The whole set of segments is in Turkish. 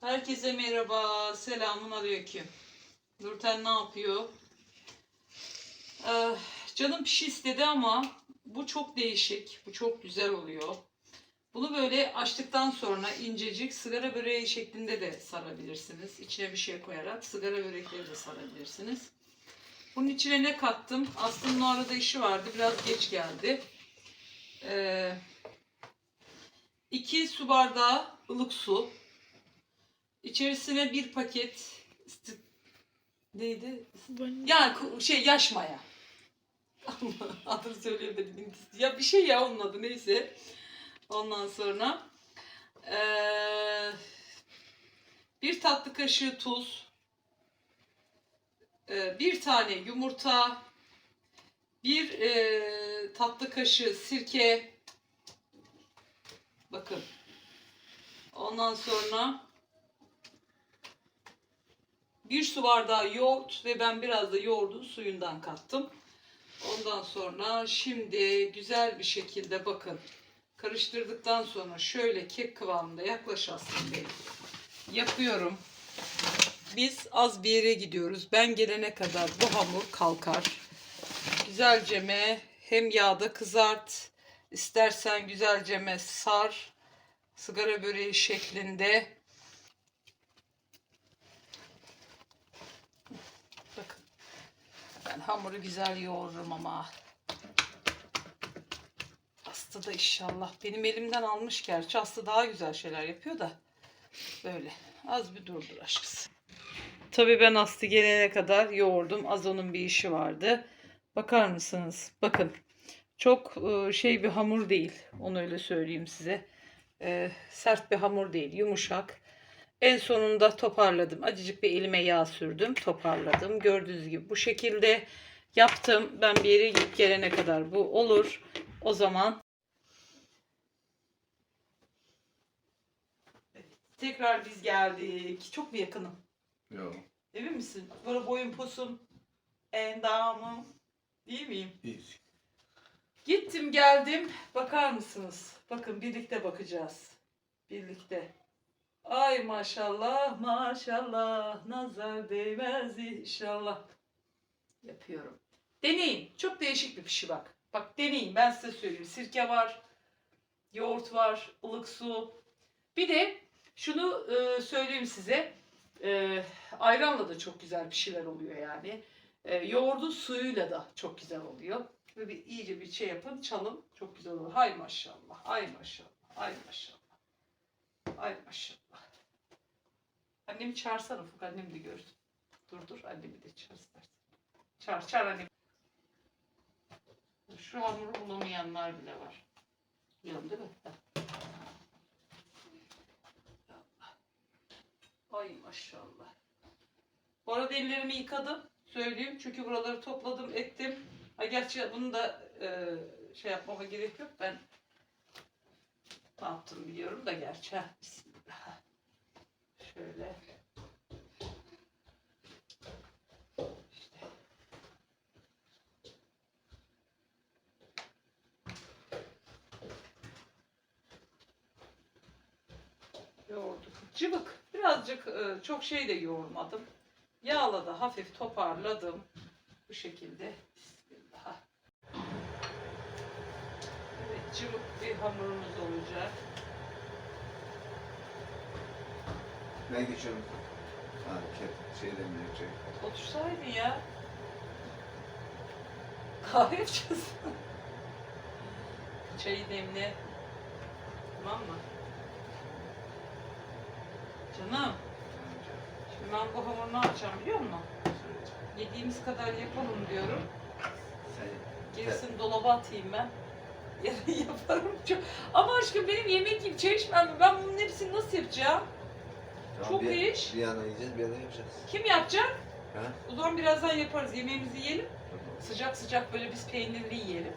Herkese merhaba, selamun aleyküm. Nurten ne yapıyor? Ee, canım pişi istedi ama bu çok değişik, bu çok güzel oluyor. Bunu böyle açtıktan sonra incecik sigara böreği şeklinde de sarabilirsiniz. İçine bir şey koyarak sigara börekleri de sarabilirsiniz. Bunun içine ne kattım? Aslında arada işi vardı, biraz geç geldi. Ee, 2 su bardağı ılık su. İçerisine bir paket neydi? Ya şey yaş maya. Adını söyleyemedim. Ya bir şey ya onun adı neyse. Ondan sonra eee, bir tatlı kaşığı tuz, eee, bir tane yumurta, bir eee, tatlı kaşığı sirke. Bakın. Ondan sonra bir su bardağı yoğurt ve ben biraz da yoğurdun suyundan kattım. Ondan sonra şimdi güzel bir şekilde bakın karıştırdıktan sonra şöyle kek kıvamında yaklaş Aslı Bey. Yapıyorum. Biz az bir yere gidiyoruz. Ben gelene kadar bu hamur kalkar. Güzelceme hem yağda kızart, istersen güzelceme sar. Sigara böreği şeklinde. Bakın. Ben hamuru güzel yoğururum ama. Aslı da inşallah. Benim elimden almış gerçi. Aslı daha güzel şeyler yapıyor da. Böyle. Az bir durdur aşkısı. Tabii ben Aslı gelene kadar yoğurdum. Az onun bir işi vardı. Bakar mısınız? Bakın. Çok e, şey bir hamur değil. Onu öyle söyleyeyim size. E, sert bir hamur değil. Yumuşak. En sonunda toparladım. Acıcık bir elime yağ sürdüm. Toparladım. Gördüğünüz gibi bu şekilde yaptım. Ben bir yere gidip gelene kadar bu olur. O zaman tekrar biz geldik. Çok mu yakınım? Yok. Emin misin? Böyle boyun posum, endamım. Değil miyim? İyi. Gittim geldim. Bakar mısınız? Bakın birlikte bakacağız. Birlikte. Ay maşallah maşallah nazar değmez inşallah. Yapıyorum. Deneyin. Çok değişik bir pişi bak. Bak deneyin ben size söyleyeyim. Sirke var, yoğurt var, ılık su. Bir de şunu e, söyleyeyim size. E, ayranla da çok güzel bir şeyler oluyor yani. E, yoğurdun suyuyla da çok güzel oluyor. Ve bir iyice bir şey yapın, çalın. Çok güzel olur. Hay maşallah, ay maşallah, ay maşallah. Ay maşallah. Annemi çağırsana Ufuk, annem de görsün. Dur dur, annemi de çağır istersen. Çağır, çağır annemi. Şu hamuru bulamayanlar bile var. Biliyorum değil mi? Ay maşallah. Bu arada ellerimi yıkadım. Söyleyeyim. Çünkü buraları topladım, ettim. Ha gerçi bunu da e, şey yapmama gerek yok. Ben ne yaptım biliyorum da gerçi. Ha. Şöyle. İşte. Yoğurduk. Cıvık. Birazcık e, çok şey de yoğurmadım. Yağla da hafif toparladım. Bu şekilde. Bismillah. Evet, cıvık bir hamurumuz olacak. Ben geçiyorum. Ha, ket, şeyden bir şey. Otursaydın ya. Kahve yapacağız. Çayı demle. Tamam mı? Canım. Şimdi ben bu hamuru ne yapacağım biliyor musun? Yediğimiz kadar yapalım diyorum. Gerisini dolaba atayım ben. Yarın yaparım. Çok... Ama aşkım benim yemek yiyip çay içmem. Ben bunun hepsini nasıl yapacağım? Çok bir, iş. Bir yana yiyeceğiz, bir yana yapacağız. Kim yapacak? Ha? O zaman birazdan yaparız. Yemeğimizi yiyelim. Sıcak sıcak böyle biz peynirli yiyelim.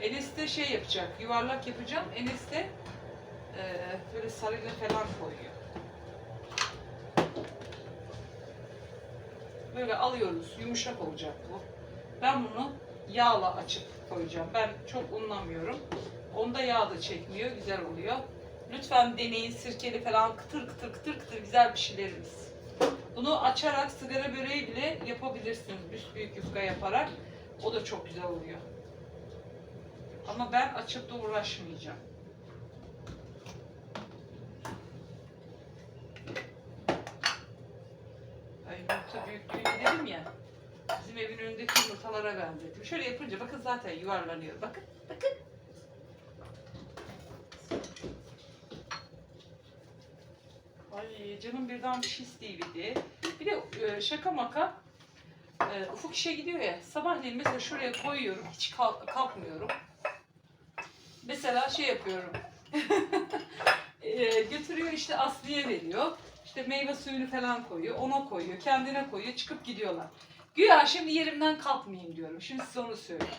Enes de şey yapacak. Yuvarlak yapacağım. Enes de eee, böyle sarıyla falan koyuyor. Böyle alıyoruz. Yumuşak olacak bu. Ben bunu yağla açıp koyacağım. Ben çok unlamıyorum. Onda yağ da çekmiyor. Güzel oluyor. Lütfen deneyin sirkeli falan kıtır kıtır kıtır kıtır güzel bir şeylerimiz. Bunu açarak sigara böreği bile yapabilirsiniz. Büyük yufka yaparak. O da çok güzel oluyor. Ama ben açıp da uğraşmayacağım. Ay yumurta büyüklüğünü dedim ya. Bizim evin önündeki yumurtalara benzedim. Şöyle yapınca bakın zaten yuvarlanıyor. Bakın, bakın. Ay canım birden bir şey isteyiverdi. Bir de e, şaka maka e, Ufuk işe gidiyor ya. Sabahleyin mesela şuraya koyuyorum. Hiç kalk- kalkmıyorum. Mesela şey yapıyorum. E, götürüyor işte Aslı'ya veriyor. İşte meyve suyunu falan koyuyor. Ona koyuyor. Kendine koyuyor. Çıkıp gidiyorlar. Güya şimdi yerimden kalkmayayım diyorum. Şimdi size onu söyleyeyim.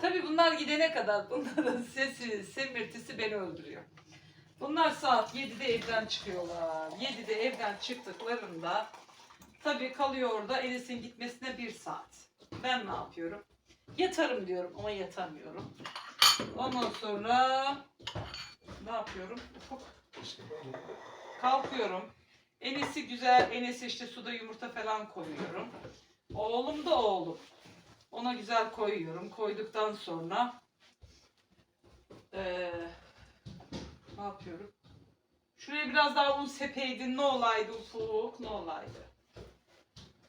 Tabii bunlar gidene kadar bunların sesi, semirtisi beni öldürüyor. Bunlar saat 7'de evden çıkıyorlar. 7'de evden çıktıklarında tabii kalıyor orada Enes'in gitmesine bir saat. Ben ne yapıyorum? Yatarım diyorum ama yatamıyorum. Ondan sonra ne yapıyorum? Kalkıyorum. Enes'i güzel, Enes'e işte suda yumurta falan koyuyorum. Oğlum da oğlum. Ona güzel koyuyorum. Koyduktan sonra eee ne yapıyorum? Şuraya biraz daha un sepeydin ne olaydı ufuk ne olaydı.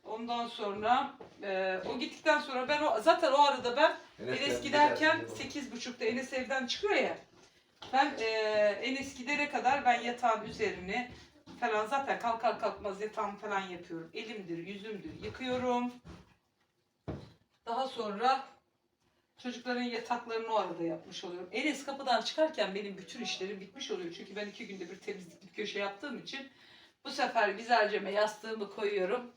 Ondan sonra eee, o gittikten sonra ben o, zaten o arada ben Enes giderken sekiz buçukta Enes evden çıkıyor ya. Ben eee Enes gidene kadar ben yatağın üzerini falan zaten kalkar kalkmaz yatağımı falan yapıyorum. Elimdir, yüzümdür yıkıyorum. Daha sonra çocukların yataklarını o arada yapmış oluyorum. Enes kapıdan çıkarken benim bütün işlerim bitmiş oluyor. Çünkü ben iki günde bir temizlik bir köşe yaptığım için bu sefer güzelce yastığımı koyuyorum.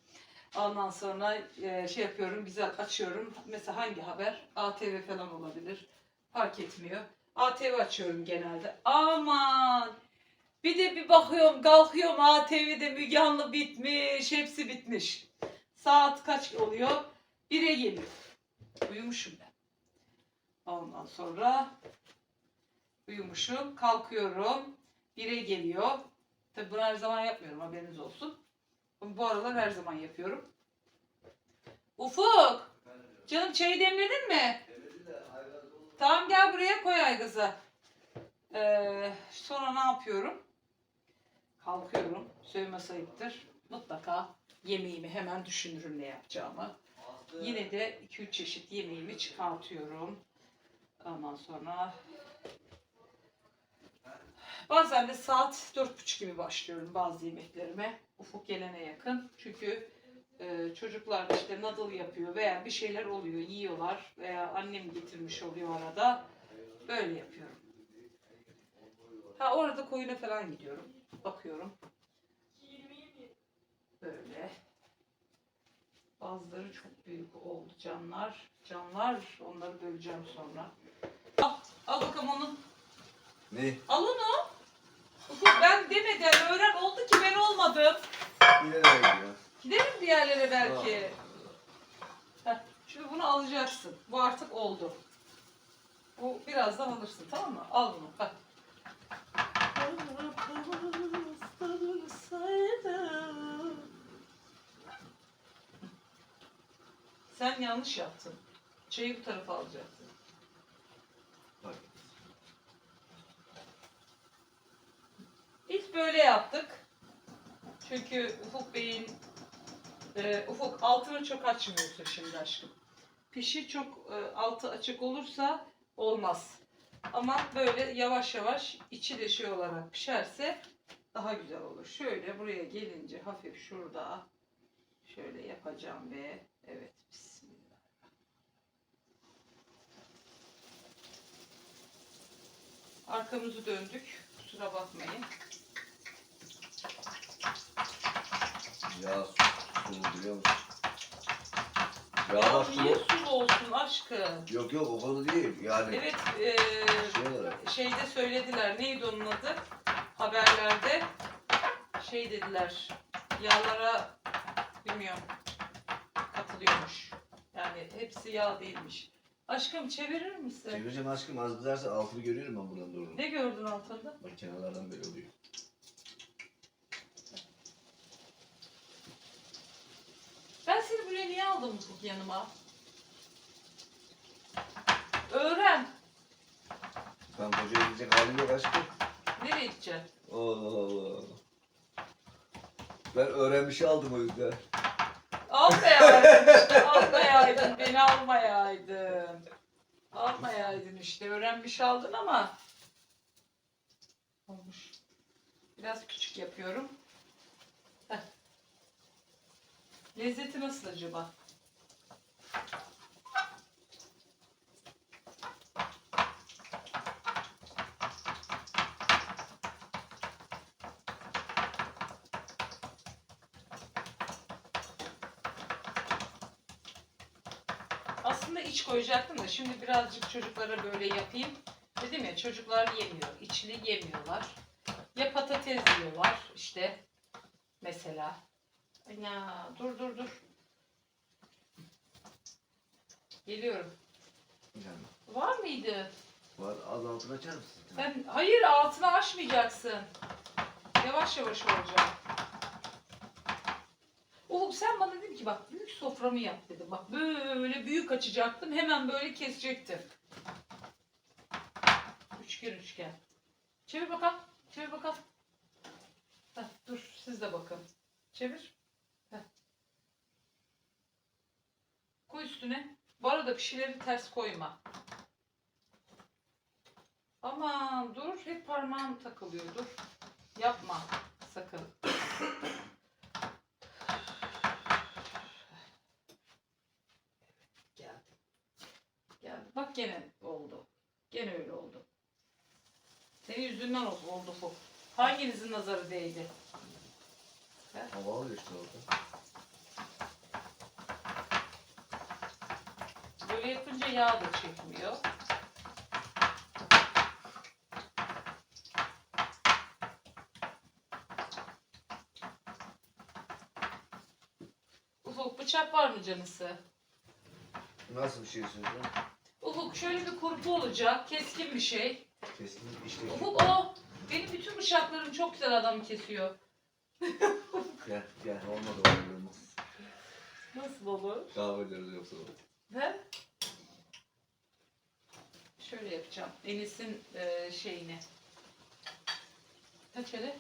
Ondan sonra e, şey yapıyorum, güzel açıyorum. Mesela hangi haber? ATV falan olabilir. Fark etmiyor. ATV açıyorum genelde. Aman! Bir de bir bakıyorum, kalkıyorum ATV'de Müge Anlı bitmiş, hepsi bitmiş. Saat kaç oluyor? Bire geliyor. Uyumuşum ben. Ondan sonra uyumuşum, kalkıyorum. Bire geliyor. Tabii bunu her zaman yapmıyorum, haberiniz olsun. Bu aralar her zaman yapıyorum. Ufuk! Canım çayı demledin mi? Tamam gel buraya koy aygazı. Ee, sonra ne yapıyorum? Kalkıyorum. Sövmesi ayıptır. Mutlaka yemeğimi hemen düşünürüm ne yapacağımı. Yine de 2-3 çeşit yemeğimi çıkartıyorum. Ondan sonra bazen de saat dört buçuk gibi başlıyorum bazı yemeklerime. Ufuk gelene yakın. Çünkü e, çocuklar işte noodle yapıyor veya bir şeyler oluyor, yiyorlar veya annem getirmiş oluyor arada. Böyle yapıyorum. Ha orada koyuna falan gidiyorum. Bakıyorum. Böyle. Bazıları çok büyük oldu canlar. Canlar onları böleceğim sonra. Al, al bakalım onu. Ne? Al onu. Ufuk ben demeden öğren oldu ki ben olmadım. Nereye gidiyor? Gidelim bir yerlere belki. Heh, şimdi bunu alacaksın. Bu artık oldu. Bu birazdan alırsın tamam mı? Al bunu bak. Sen yanlış yaptın. Çayı bu tarafa alacaksın. Biz böyle yaptık. Çünkü Ufuk Bey'in e, Ufuk altını çok açmıyorsun şimdi aşkım. Pişi çok e, altı açık olursa olmaz. Ama böyle yavaş yavaş içi de şey olarak pişerse daha güzel olur. Şöyle buraya gelince hafif şurada şöyle yapacağım ve evet bismillah. Arkamızı döndük. Kusura bakmayın. Ya su biliyor musun? Ya, Ya niye su. sulu olsun aşkım? Yok yok o kadar değil. Yani Evet, eee, şey olarak. şeyde söylediler. Neydi onun adı? Haberlerde şey dediler. Yağlara bilmiyorum katılıyormuş. Yani hepsi yağ değilmiş. Aşkım çevirir misin? Çevireceğim aşkım az kızarsa altını görüyorum ben buradan doğru. Ne gördün altında? Bak kenarlardan böyle oluyor. Ben seni buraya niye aldım bu yanıma? Öğren. Ben koca gidecek halim yok aşkım. Nereye gideceksin? Allah. Ben öğrenmişi aldım o yüzden. Almayaydın işte, almayaydın, beni almayaydın. Almayaydın işte, öğrenmiş aldın ama. Olmuş. Biraz küçük yapıyorum. Heh. Lezzeti nasıl acaba? Aslında iç koyacaktım da şimdi birazcık çocuklara böyle yapayım. Dedim ya çocuklar yemiyor. içli yemiyorlar. Ya patates yiyorlar işte. Mesela. Ya dur dur dur. Geliyorum. Yani Var mıydı? var az altını açar mısın? Sen hayır altını açmayacaksın. Yavaş yavaş olacak. Oğlum sen bana dedin ki bak büyük soframı yap dedim. Bak böyle büyük açacaktım. Hemen böyle kesecektim. Üçgen üçgen. Çevir bakalım. Çevir bakalım. Heh, dur siz de bakın. Çevir. Heh. Koy üstüne. Bu arada pişileri ters koyma. Aman dur hep parmağım takılıyor dur. Yapma sakın. Geldi. Geldi. Bak gene oldu. Gene öyle oldu. Senin yüzünden oldu, oldu bu. Hanginizin nazarı değdi? Hava alıyor işte orada. Böyle yapınca yağ da çekmiyor. Ufuk bıçak var mı canısı? Nasıl bir şey istiyorsun? Ufuk şöyle bir kurpu olacak. Keskin bir şey. Keskin işte. Ufuk o. Benim bütün bıçaklarım çok güzel adam kesiyor. Gel gel olmadı olmadı. Nasıl olur? Kahve ederiz yoksa olur. Ve şöyle yapacağım. Enis'in e, şeyini. Kaç hele?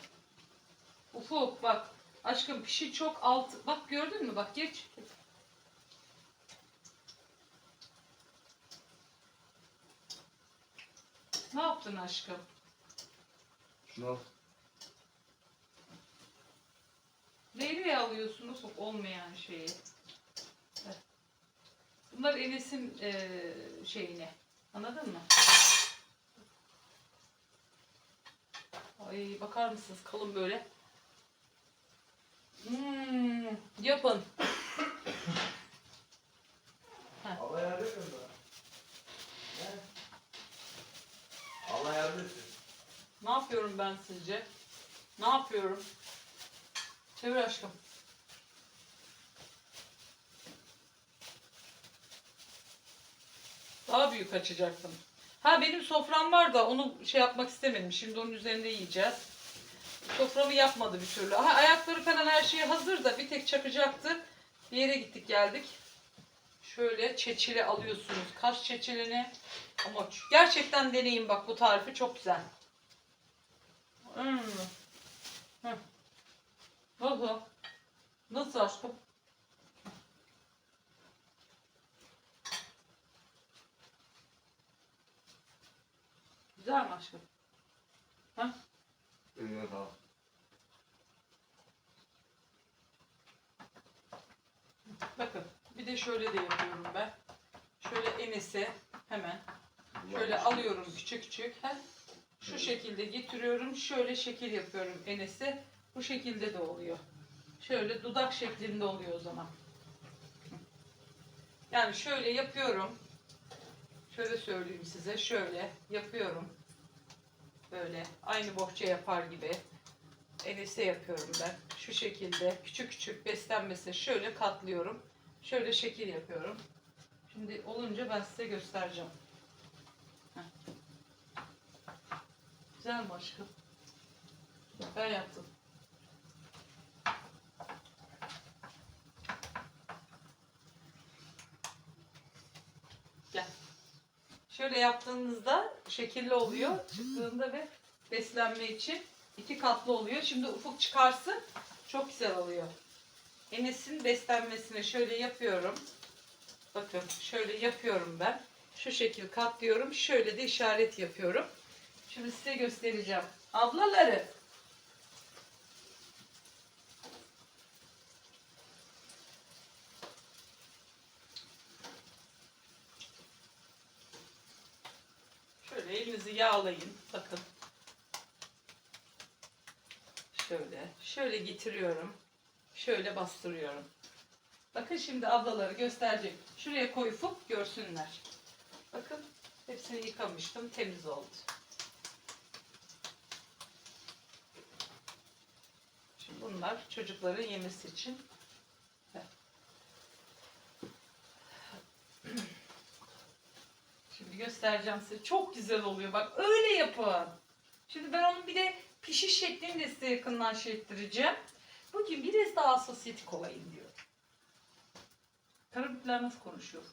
Ufuk bak. Aşkım pişi çok alt. Bak gördün mü? Bak geç. Ne yaptın aşkım? Şunu al. Nereye alıyorsun Ufuk olmayan şeyi? Bunlar Enes'in e, şeyine. Anladın mı? Ay bakar mısınız kalın böyle. Hmm, yapın. Allah yardım etsin bana. He? Allah yardım etsin. Ne yapıyorum ben sizce? Ne yapıyorum? Çevir aşkım. Daha büyük açacaktım. Ha benim sofram var da onu şey yapmak istemedim. Şimdi onun üzerinde yiyeceğiz. Soframı yapmadı bir türlü. Ha ayakları falan her şey hazır da bir tek çakacaktı. Bir yere gittik geldik. Şöyle çeçili alıyorsunuz. Kaş çeçilini. Ama gerçekten deneyin bak bu tarifi çok güzel. Hmm. Hı. Nasıl? Nasıl aşkım? Güzel mi aşkım? Evet al. Bakın bir de şöyle de yapıyorum ben. Şöyle enese hemen şöyle alıyorum küçük küçük. Heh. Şu şekilde getiriyorum. Şöyle şekil yapıyorum enese. Bu şekilde de oluyor. Şöyle dudak şeklinde oluyor o zaman. Yani şöyle yapıyorum. Şöyle söyleyeyim size. Şöyle yapıyorum. Böyle aynı bohça yapar gibi. Enese yapıyorum ben. Şu şekilde küçük küçük beslenmesi şöyle katlıyorum. Şöyle şekil yapıyorum. Şimdi olunca ben size göstereceğim. Güzel mi aşkım? Ben yaptım. Gel. Şöyle yaptığınızda şekilli oluyor. Çıktığında ve beslenme için iki katlı oluyor. Şimdi ufuk çıkarsın. Çok güzel oluyor. Enes'in beslenmesini şöyle yapıyorum. Bakın şöyle yapıyorum ben. Şu şekil katlıyorum. Şöyle de işaret yapıyorum. Şimdi size göstereceğim. Ablaları. Şöyle elinizi yağlayın. Bakın. Şöyle. Şöyle getiriyorum. Şöyle bastırıyorum. Bakın şimdi ablaları gösterecek. Şuraya koyup görsünler. Bakın hepsini yıkamıştım. Temiz oldu. Şimdi bunlar çocukların yemesi için. Şimdi göstereceğim size. Çok güzel oluyor. Bak öyle yapın. Şimdi ben onun bir de pişiş şeklini de size yakından şey ettireceğim. Bugün biraz daha sosyetik olayım diyor. Karabükler nasıl konuşuyor?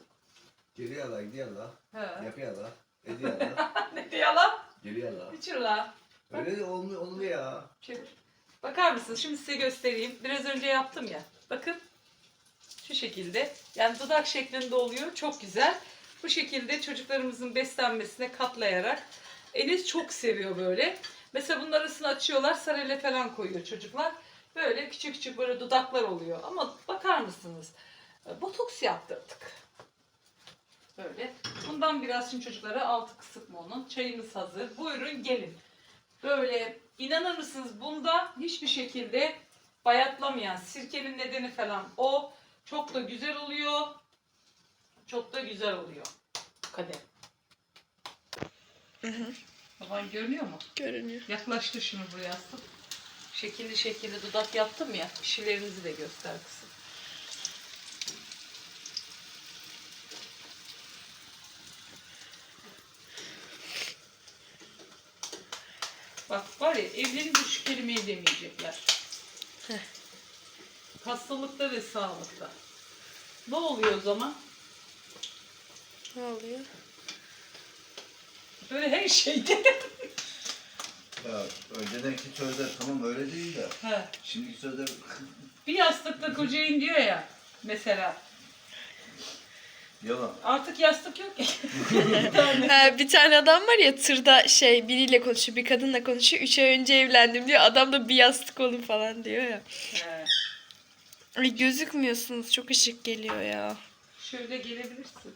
Geliyorlar, gidiyorlar. He. Yapıyorlar. Ediyorlar. ne diyor lan? Geliyorlar. Uçurlar. Öyle de olmuyor, olmuyor ya. Çevir. Bakar mısınız? Şimdi size göstereyim. Biraz önce yaptım ya. Bakın. Şu şekilde. Yani dudak şeklinde oluyor. Çok güzel. Bu şekilde çocuklarımızın beslenmesine katlayarak. Enes çok seviyor böyle. Mesela bunun arasını açıyorlar. Sarele falan koyuyor çocuklar. Böyle küçük küçük böyle dudaklar oluyor. Ama bakar mısınız? Botoks yaptırdık. Böyle. Bundan biraz şimdi çocuklara altı kısık onun? Çayımız hazır. Buyurun gelin. Böyle inanır mısınız bunda hiçbir şekilde bayatlamayan sirkenin nedeni falan o. Çok da güzel oluyor. Çok da güzel oluyor. Kader. Baban görünüyor mu? Görünüyor. Yaklaştır şunu buraya asıl. Şekilli şekilli dudak yaptım ya. Pişilerinizi de göster kızım. Bak var ya evlenince şu kelimeyi demeyecekler. Heh. Hastalıkta ve sağlıkta. Ne oluyor o zaman? Ne oluyor? Böyle her şeyde. Ya öncedenki sözler tamam öyle değil de. He. Şimdiki sözler Bir yastıkta kocayın diyor ya mesela. Yalan. Artık yastık yok ki. Bir tane. Ha, bir tane adam var ya tırda şey biriyle konuşuyor, bir kadınla konuşuyor. Üç ay önce evlendim diyor. Adam da bir yastık olun falan diyor ya. He. Ay gözükmüyorsunuz. Çok ışık geliyor ya. Şöyle gelebilirsin.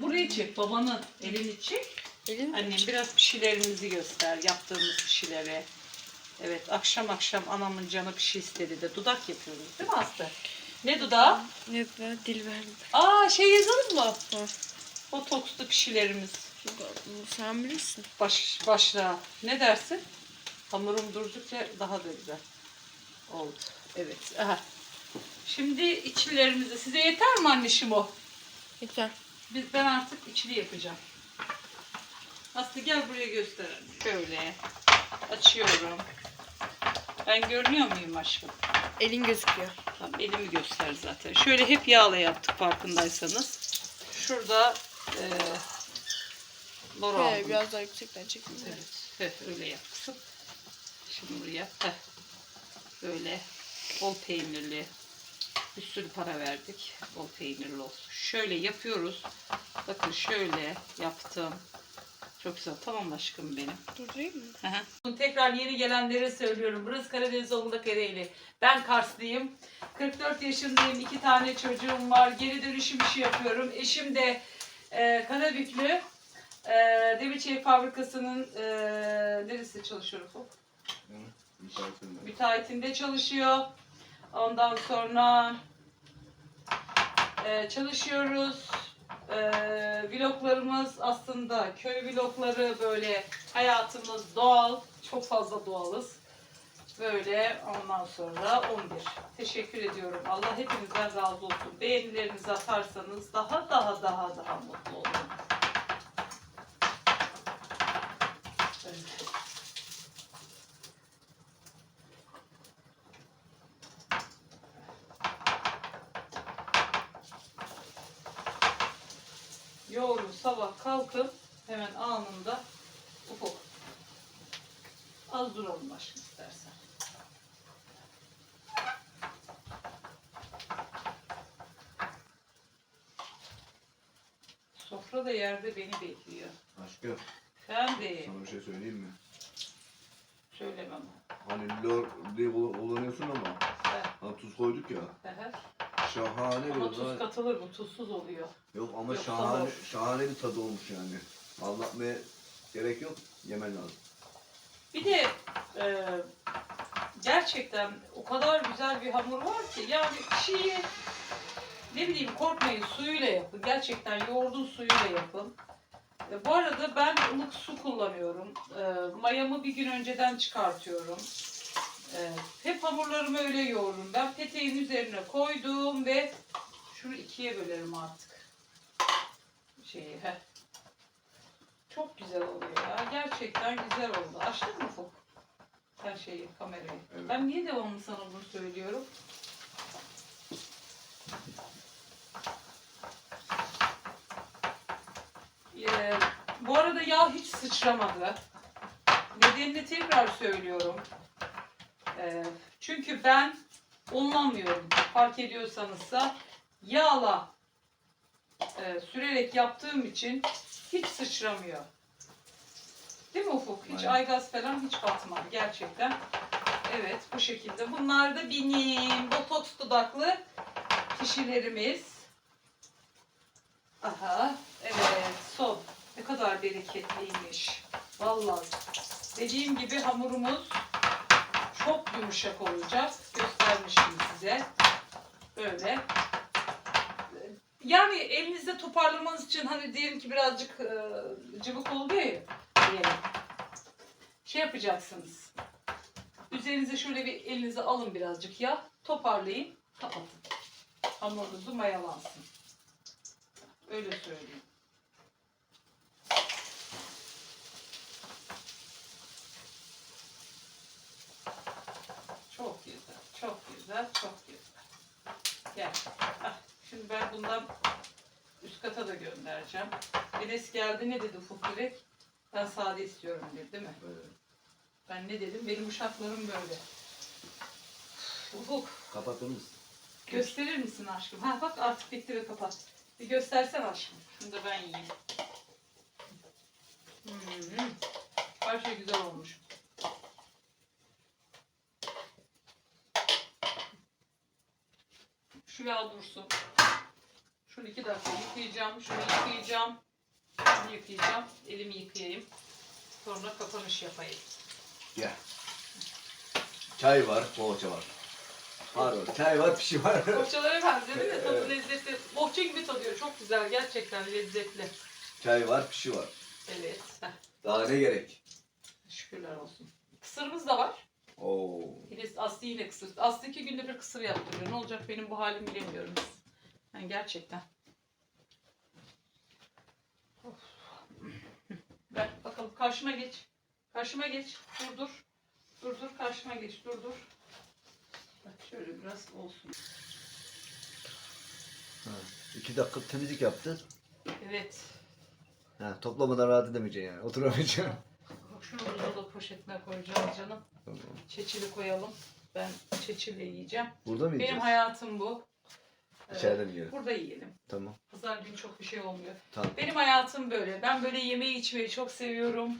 Burayı çek, babanın elini çek. Elin Annem biraz pişilerimizi göster, yaptığımız pişileri. Evet, akşam akşam anamın canı bir şey istedi de dudak yapıyoruz değil mi Aslı? Ne dudağı? ne be dil verdim. Aa şey yazalım mı? Ha. Botokslu pişilerimiz. Bunu sen bilirsin. Baş, başla. Ne dersin? Hamurum durdukça daha da güzel oldu. Evet. Aha. Şimdi içlilerimizi size yeter mi annişim o? Lütfen. Biz, ben artık içli yapacağım. Aslı gel buraya göster. Şöyle açıyorum. Ben görünüyor muyum aşkım? Elin gözüküyor. Tamam, elimi göster zaten. Şöyle hep yağla yaptık farkındaysanız. Şurada e, lor He, aldım. biraz daha yüksekten çekeyim. Evet, heh, öyle yap kızım. Şimdi buraya heh, böyle bol peynirli bir sürü para verdik. Bol peynirli olsun. Şöyle yapıyoruz. Bakın şöyle yaptım. Çok güzel. Tamam aşkım benim. Durdurayım mı? Hı hı. Tekrar yeni gelenlere söylüyorum. Burası Karadeniz Zonguldak Ereğli. Ben Karslıyım. 44 yaşındayım. iki tane çocuğum var. Geri dönüşüm işi yapıyorum. Eşim de e, Karabüklü. E, Demirçelik Fabrikası'nın e, neresi çalışıyor Ufuk? Müsaitinde. Müteahhitinde çalışıyor. Ondan sonra e, çalışıyoruz. E, vloglarımız aslında köy vlogları böyle hayatımız doğal. Çok fazla doğalız. Böyle ondan sonra 11. Teşekkür ediyorum. Allah hepinizden razı olsun. Beğenilerinizi atarsanız daha daha daha daha mutlu olurum. Böyle. Yoğurun sabah kalkıp hemen anında ufuk. Az duralım aşkım istersen. Sofra da yerde beni bekliyor. Aşkım Efendim, sana bir şey söyleyeyim mi? söylemem. Hani lor diye kul- kullanıyorsun ama He, hani tuz koyduk ya. he, he. Şahane Ama bir tuz katılır bu tuzsuz oluyor. Yok ama Yok, şahane tamam. şahane bir tadı olmuş yani. Anlatmaya gerek yok. Yemen lazım. Bir de e, gerçekten o kadar güzel bir hamur var ki yani şeyi ne bileyim korkmayın suyuyla yapın. Gerçekten yoğurdun suyuyla yapın. E, bu arada ben ılık su kullanıyorum. E, mayamı bir gün önceden çıkartıyorum. E, hep hamurlarımı öyle yoğururum. Ben peteğin üzerine koydum ve şunu ikiye bölerim artık. Şeyi, heh. Çok güzel oluyor ya. Gerçekten güzel oldu. Açtın mı Ufuk? Her şeyi, kamerayı. Evet. Ben niye devamlı sana bunu söylüyorum? Ee, bu arada yağ hiç sıçramadı. Nedenini tekrar söylüyorum. Ee, çünkü ben unlanmıyorum. Fark ediyorsanızsa yağla e, sürerek yaptığım için hiç sıçramıyor. Değil mi Ufuk? Hiç Aynen. aygaz falan hiç batmadı gerçekten. Evet bu şekilde. Bunlar da benim botoks dudaklı kişilerimiz. Aha evet son. Ne kadar bereketliymiş. Vallahi dediğim gibi hamurumuz çok yumuşak olacak. Göstermişim size. Böyle. Yani elinizde toparlamanız için hani diyelim ki birazcık e, cıvık oldu ya diyelim. Şey yapacaksınız. Üzerinize şöyle bir elinize alın birazcık yağ. Toparlayın. Kapatın. Hamurunuzu mayalansın. Öyle söyleyeyim. Çok güzel, çok güzel, çok güzel. Gel. Ah, şimdi ben bundan üst kata da göndereceğim. Enes geldi ne dedi Ufuk direkt? Ben sade istiyorum dedi değil mi? Böyle. Ben ne dedim? Benim uşaklarım böyle. Ufuk Kapatır mısın? gösterir misin aşkım? Ha bak artık bitti ve kapat. Bir göstersen aşkım. Şunu da ben yiyeyim. Hmm. Her şey güzel olmuş. Yağ dursun. Şunu iki dakika yıkayacağım. Şunu yıkayacağım. Şunu yıkayacağım. Elimi yıkayayım. Sonra kapanış yapayım. Gel. Çay var, poğaça var. Pardon, çay var, pişi var. Poğaçalara benziyor değil mi? Tadı Evet. lezzetli. Bohça gibi tadıyor. Çok güzel. Gerçekten lezzetli. Çay var, pişi var. Evet. Heh, Daha ne gerek? şükürler olsun. Kısırımız da var. Oo. Yine Aslı yine kısır. Aslı iki günde bir kısır yaptırıyor. Ne olacak benim bu halim bilemiyorum. Yani gerçekten. Of. Ver bakalım karşıma geç. Karşıma geç. Dur dur. Dur dur karşıma geç. Dur dur. Bak şöyle biraz olsun. Ha, iki dakika temizlik yaptın. Evet. Ha, toplamadan rahat edemeyeceksin yani. Oturamayacaksın. Şunu buzdolabı poşetine koyacağım canım. Tamam. Çeçili koyalım. Ben çeçille yiyeceğim. Burada mı Benim yiyeceğiz? hayatım bu. Ee, İçeride mi yiyelim? Burada yiyelim. Tamam. Pazar günü çok bir şey olmuyor. Tamam. Benim hayatım böyle. Ben böyle yemeği içmeyi çok seviyorum.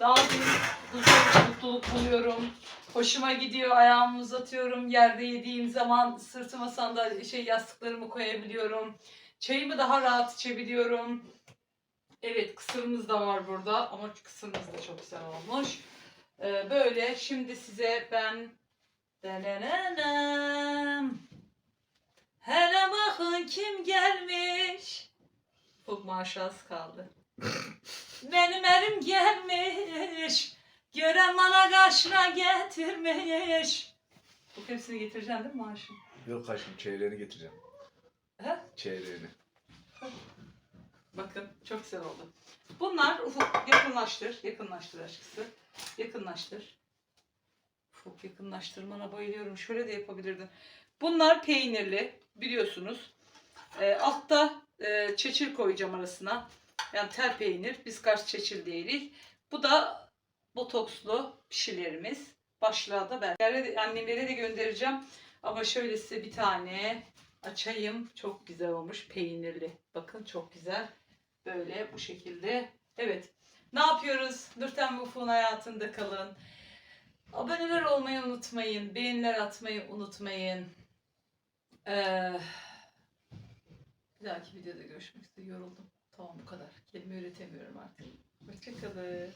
Daha huzur, mutluluk buluyorum. Hoşuma gidiyor. Ayağımı uzatıyorum. Yerde yediğim zaman sırtıma sandalye şey yastıklarımı koyabiliyorum. Çayımı daha rahat içebiliyorum. Evet kısırımız da var burada ama kısırımız da çok güzel olmuş. Ee, böyle şimdi size ben Denenenam. Hele bakın kim gelmiş. Maaşı az kaldı. Benim elim gelmiş. Gören bana kaşına getirmiş. Bu hepsini getireceksin değil mi maaşım? Yok kaşım çeyreğini getireceğim. He? Çeyreğini. Bakın çok güzel oldu. Bunlar ufuk yakınlaştır. Yakınlaştır aşkısı. Yakınlaştır. Ufuk yakınlaştırmana bayılıyorum. Şöyle de yapabilirdin. Bunlar peynirli biliyorsunuz. Ee, altta e, çeçil koyacağım arasına. Yani tel peynir. Biz karşı çeçil değiliz. Bu da botokslu pişilerimiz. Başlığa da ben. Annemlere de göndereceğim. Ama şöyle size bir tane açayım. Çok güzel olmuş. Peynirli. Bakın çok güzel. Böyle bu şekilde. Evet. Ne yapıyoruz? Nurten Mufuk'un hayatında kalın. Aboneler olmayı unutmayın. Beğeniler atmayı unutmayın. Ee, bir dahaki videoda görüşmek üzere. Yoruldum. Tamam bu kadar. Kelime üretemiyorum artık. Hoşçakalın.